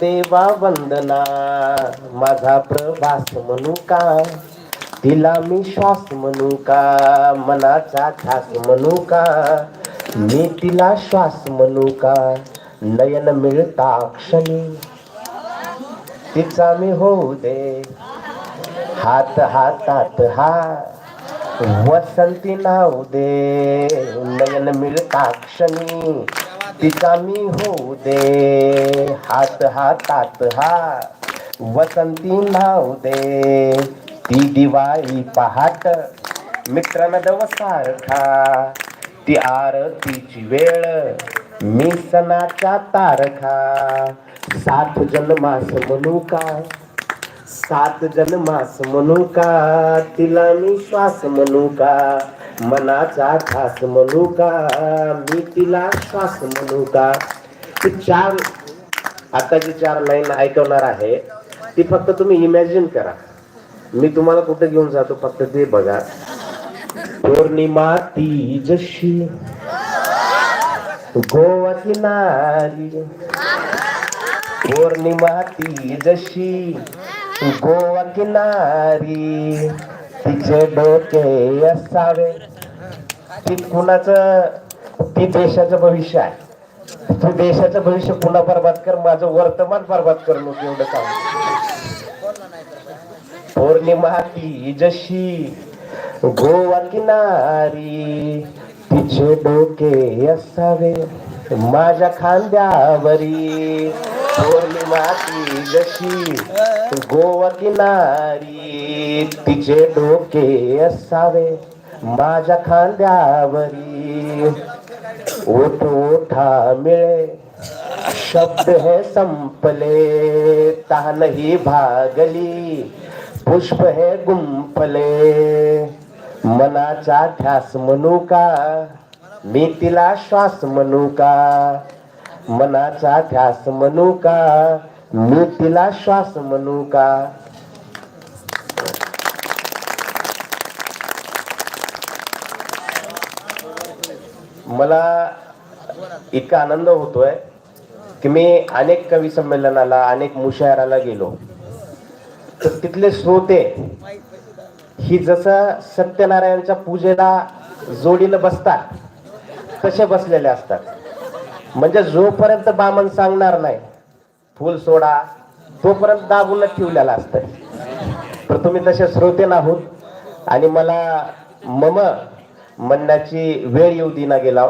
देवा वंदना माझा प्रभास म्हणू का? तिला मी श्वास म्हणू का? मनाचा ध्यास म्हणू का? मी तिला श्वास म्हणू का? नयन मिळता क्षणी. तिचा मी होऊ दे. हात हातात हा. वसंती नाव दे. नयन मिळता क्षणी. तिचा मी होऊ दे हात हातात हा वसंती नाव दे ती दिवाळी पहाट मित्रांना दवसारखा ती आरतीची वेळ मी सणाचा तारखा सात जन्मास म्हणू का? सात जन्मास म्हणू का? तिला मी श्वास म्हणू का? मनाचा खास म्हणू का? मी तिला श्वास म्हणू का? ती चार आता जी चार लाईन ऐकवणार आहे ती फक्त तुम्ही इमॅजिन करा. मी तुम्हाला कुठे घेऊन जातो? फक्त ते बघा. पौर्णिमा ती जशी गोवा नारी. पौर्णिमा ती जशी गोवा किनारी तिचे डोके असावे. ती कुणाचं ती देशाचं भविष्य आहे. तू देशाचं भविष्य पुन्हा बरबाद कर माझं वर्तमान बरबाद कर नको एवढं काम पौर्णिमा ती जशी गोवा किनारी तिचे डोके असावे माझ्या खांद्यावरी. पौर्णिमा ती जशी गोवा किनारी तिचे डोके असावे माझ्या खांद्यावरी ओठ ओठा मिळे. शब्द हे संपले तान ही भागली पुष्प हे गुंफले. मनाचा ध्यास म्हणू का? मी तिला श्वास म्हणू का? मनाचा ध्यास म्हणू का? मी तिला श्वास म्हणू का? मला इतका आनंद होतोय की मी अनेक कवी संमेलनाला अनेक मुशायराला गेलो. तर तिथले श्रोते ही जसं सत्यनारायणच्या पूजेला जोडीनं बसतात तसे बसलेले असतात. म्हणजे जोपर्यंत बामन सांगणार नाही फुल सोडा तोपर्यंत दाबूनच ठेवलेला असतं. तर तुम्ही तसे श्रोते नाहोत आणि मला मम म्हणण्याची वेळ येऊ दिना गेला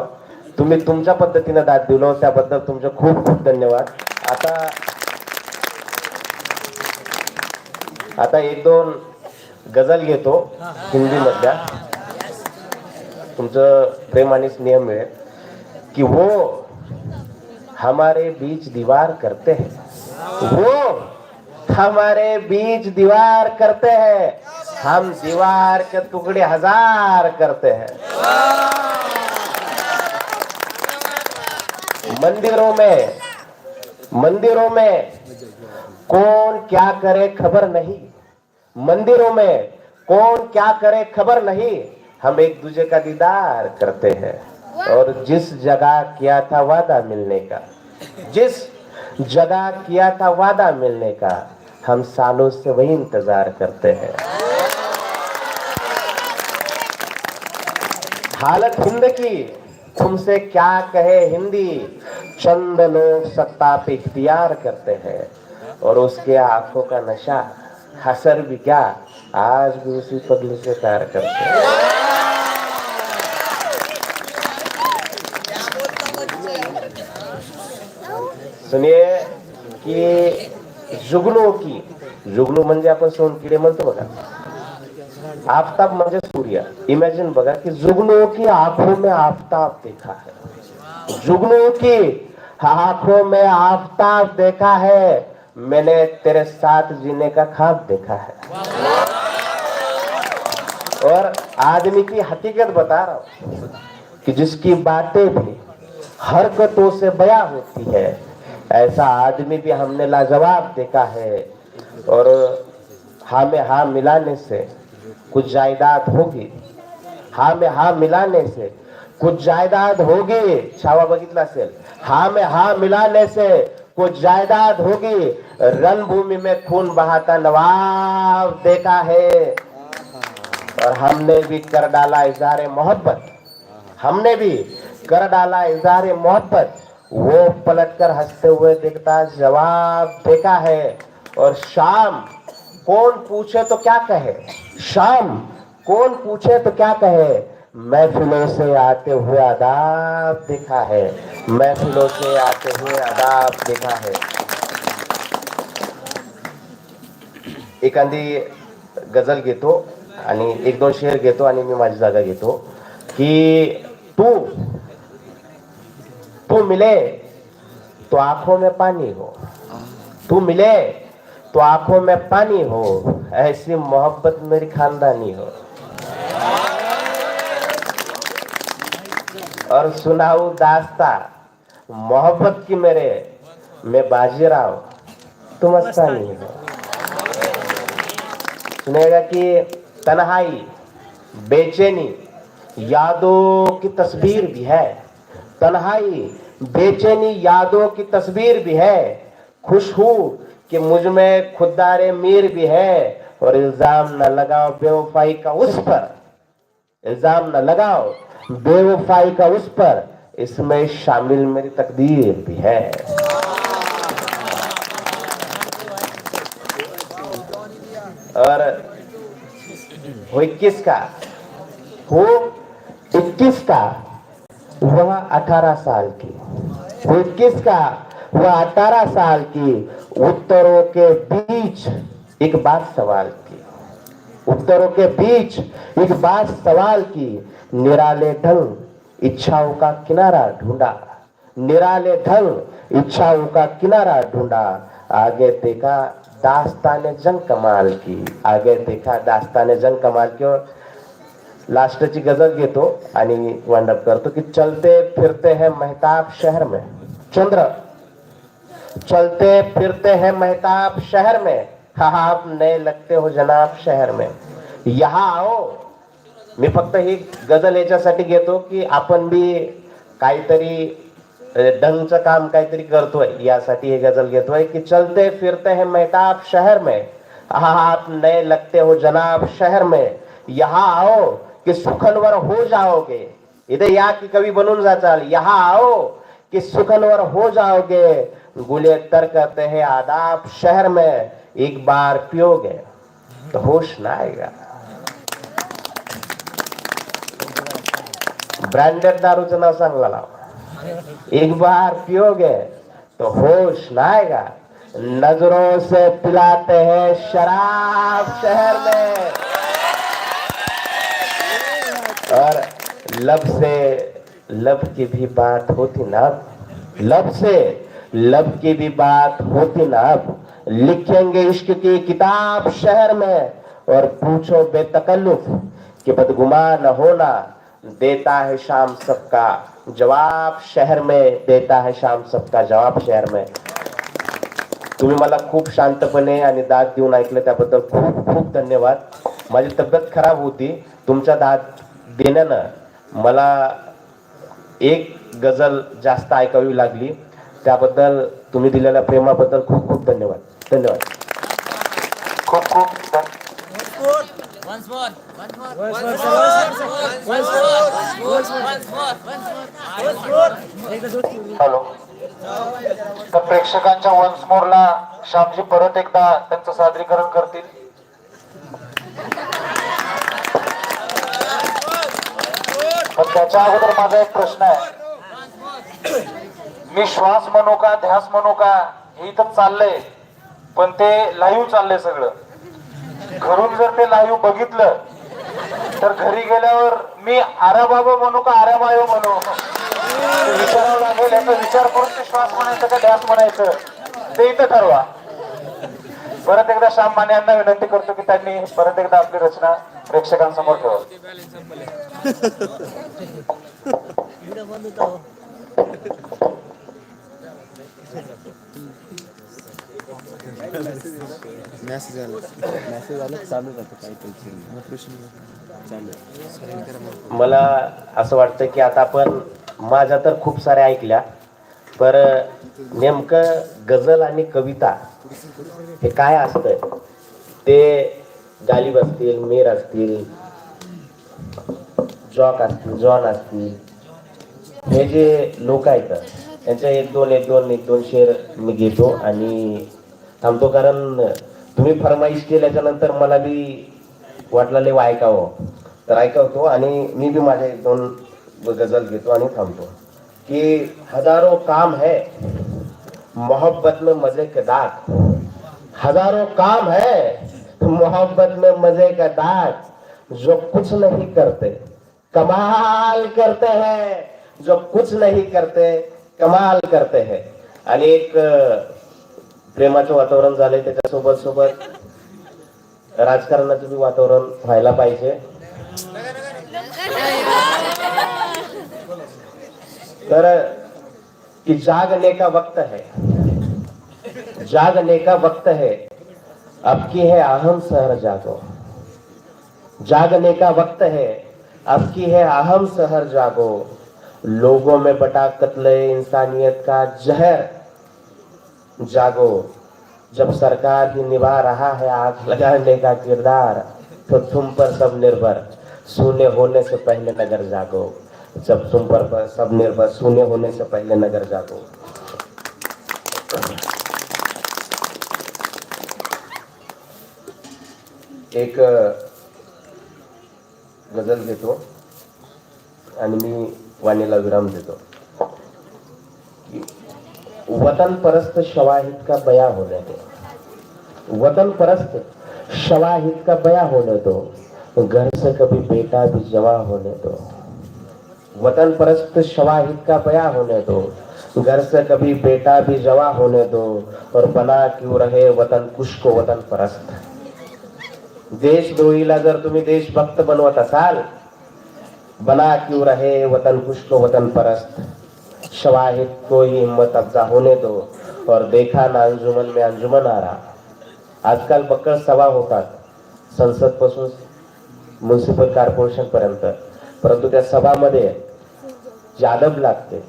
तुम्ही तुमच्या पद्धतीनं दाद दिलो त्याबद्दल तुमचं खूप खूप धन्यवाद. आता आता एक दोन गझल घेतो हिंदी मधल्या तुमचं प्रेम आणि स्नेह मिळेल. कि वो हो, हमारे बीच दीवार करते हैं. वो हमारे बीच दीवार करते हैं. हम दीवार के टुकड़े हज़ार करते हैं। मंदिरों में मंदिरों में कौन क्या करे खबर नहीं। मंदिरों में कौन क्या करे खबर नहीं। हम एक दूसरे का दीदार करते हैं। और जिस जगह किया था वादा मिलने का, जिस जगह किया था वादा मिलने का, हम सालों से वही इंतज़ार करते हैं। हालत हिंद की। तुमसे क्या कहे हिंदी? चंद लोग सत्ता पे इख्तियार करते हैं और उसके आँखों का नशा, हसर भी क्या? आज भी उसी पगली से प्यार करते हैं। सुनिए, की जुगनू की, जुगनू म्हणजे आपण सोनकिडे म्हणतो बघा आफ्ताब म्हणजे सूर्य इमेजिन बघा की जुगनू की आँखों में आफ्ताब देखा है। जुगनू की आँखों में आफ्ताब देखा है। मैंने तेरे साथ जीने का ख्वाब देखा है। और आदमी की हकीकत बता रहा हूँ कि जिसकी बातें भी हरकतों से बया होती है, ऐसा आदमी भी हमने लाजवाब देखा है। और हाँ में हाँ मिलाने से कुछ जायदाद होगी। हा में हा मिलाने से, कुछ जायदाद होगी छावा बघितला असेल हा में हा मिलाने से, कुछ जायदाद होगी। रणभूमि में खून बहाता नवाब देखा है। और हमने भी कर डाला इजहार मोहब्बत। हमने भी कर डाला इजहार मोहब्बत। वो पलटकर हँसते हुए दिखता जवाब देखा है। और शाम कौन पूछे तो क्या कहे? शाम, कौन पूछे तो क्या कहे? महफिलों से आते हुए आदाब देखा है। महफिलों से आते हुए आदाब देखा है। एक एखादी गज़ल घेतो एक दोन शेर घेतो आणि मी माझी जागा घेतो की तू तू मिले तो आँखों में पानी हो। तू मिले तो आँखों में पानी हो, ऐसी मोहब्बत मेरी खानदानी हो। और सुनाऊ दास्ता, मोहब्बत की मेरे, मैं बाजीराव तुम मस्तानी हो। सुनेगा कि तन्हाई, बेचैनी, यादों की तस्वीर भी है। तन्हाई, बेचैनी, यादों की तस्वीर भी है। खुश हूँ कि मुझमें खुदारे मीर भी है और इल्ज़ाम न लगाओ बेवफाई का उस पर। इल्ज़ाम न लगाओ बेवफाई का उस पर। इसमें शामिल मेरी तकदीर भी है। और इक्कीस का वो इक्कीस का। वह अठारह साल की। वो इक्कीस का वह अठारह साल की उत्तरों के बीच एक बात सवाल की। उत्तरों के बीच एक बात सवाल की। निराले ढंग इच्छाओं का किनारा ढूंढा। निराले ढंग इच्छाओं का किनारा ढूंढा। आगे देखा दास्ताने जंग कमाल की। आगे देखा दास्ताने जंग कमाल की और लास्टची गज़ल घेतो आणि वांडप करतो की चलते फिरते हैं महताब शहर में। चंद्र। चलते फिरते हैं महताब शहर में। हा आप नए लगते हो जनाब शहर में। यहाँ आओ। मी फक्त ही गज़ल याच्यासाठी घेतो की आपण बी काहीतरी ढंगचं काम काहीतरी करतोय. यासाठी हे गज़ल घेतोय की चलते फिरते हैं महताब शहर में। हा आप नए लगते हो जनाब शहर में। यहाँ आओ कि सुखनवर हो जाओगे। इथे या की कवी बनून जाचाल यहाँ आओ। कि सुखनवर हो जाओगे। गुले तर करते हैं, आदाब शहर में एक बार पियोगे तो होश ना आएगा। ब्रँडेड दारूचं नाव चांगला लाव एक बार पियोगे तो होश ना आएगा। नज़रों से पिलाते हैं शराब शहर में। और लब से लब की भी बात होती ना। लब से लब की भी बात होती ना लिखेंगे इश्क की किताब शहर में और पूछो बेतकल्लुफ कि बदगुमान होना देता है शाम सबका जवाब शहर में, देता है शाम सबका जवाब शहर में। तुम्ही मला खूप शांतपणे आणि दाद देऊन ऐकलं, त्याबद्दल खूप खूप धन्यवाद. माझी तब्येत खराब होती. तुमच्या दाद देण्यानं मला एक गजल जास्त ऐकावी लागली. त्याबद्दल तुम्ही दिलेल्या प्रेमाबद्दल खूप खूप धन्यवाद. धन्यवाद. खूप खूप हॅलो. तर प्रेक्षकांच्या वन्स मोरला श्यामजी परत एकदा त्यांचं सादरीकरण करतील. पण त्याच्या अगोदर माझा एक प्रश्न आहे. मी श्वास म्हणू का ध्यास म्हणू का हे इथं चाललंय पण ते लाईव्ह चाललंय सगळं. घरून जर ते लाईव्ह बघितलं तर घरी गेल्यावर मी आराबाबा म्हणू का आरामायो म्हणू? विचारावं लागेल याचा विचार करून ते श्वास म्हणायचं का ध्यास म्हणायचं? ते इथं ठरवा. परत एकदा श्याम माने यांना विनंती करतो की त्यांनी परत एकदा आपली रचना प्रेक्षकांसमोर ठेवा. मॅसेज आला. मॅसेज आला चालू राहतं प्रश्न चालू मला असं वाटतं की आता आपण माझ्या तर खूप साऱ्या ऐकल्या. पर नेमकं गझल आणि कविता हे काय असतं ते गालिब असतील मीर असतील जॉक असतील जॉन असतील हे जे लोक आहेत त्यांच्या एक दोन एक दोन एक दोन शेर मी घेतो आणि थांबतो. कारण तुम्ही फरमाईश केल्याच्यानंतर मला बी वाटलं ऐकावं हो. तर ऐकवतो आणि मी बी माझ्या एक दोन गझल घेतो आणि थांबतो. कि हजारों काम है मोहब्बत में मजे के दाग। हजारों काम है मोहब्बत में मजे का दाग जो कुछ नहीं करते कमाल करते हैं जो कुछ नहीं करते कमाल करते हैं। आणि एक प्रेमाचं वातावरण झालंय त्याच्यासोबत सोबत राजकारणाचं वातावरण व्हायला पाहिजे. कि जागने का वक्त है। जागने का वक्त है। अब की है अहम शहर जागो। जागने का वक्त है। अब की है अहम शहर जागो। लोगों में बटा कत्ल इंसानियत का जहर। जागो। जब सरकार ही निभा रहा है आग लगाने का किरदार तो तुम पर सब निर्भर। शून्य होने से पहले नगर जागो। जब तुम पर पर सब निर्भर शून्य होने से पहले नगर जागो। एक गजल घेतो आणि मी वाणीला विराम देतो. वतन परस्त शवाहित का बया होने दो. वतन परस्त शवाहित का बया होने दो. घर से कभी बेटा भी जवा होने दो. वतन परस्त शवाहिद का बया होने दो। घर से कभी बेटा भी जवा होने दो और बना क्यों रहे वतन कुश को वतन परस्त। देशद्रोहीला जर तुम्ही देशभक्त बनवत असाल बना क्यों रहे वतन कुश को वतन परस्त। शवाहिद को ही हिम्मत अफजा होने दो और देखा ना अंजुमन में अंजुमन आ रहा। आजकाल बक्कळ सभा होतात संसदपासून म्युन्सिपल कॉर्पोरेशन पर्यंत परंतु त्या सभामध्ये जादब लागते.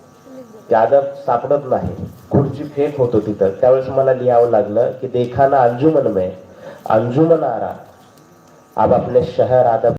जादब सापडत नाही. खुर्ची फेक होतो तिथं त्यावेळेस मला लिहावं लागलं की देखा ना अंजुमन में. अंजुमन आरा. आपले अब अपने शहर आदब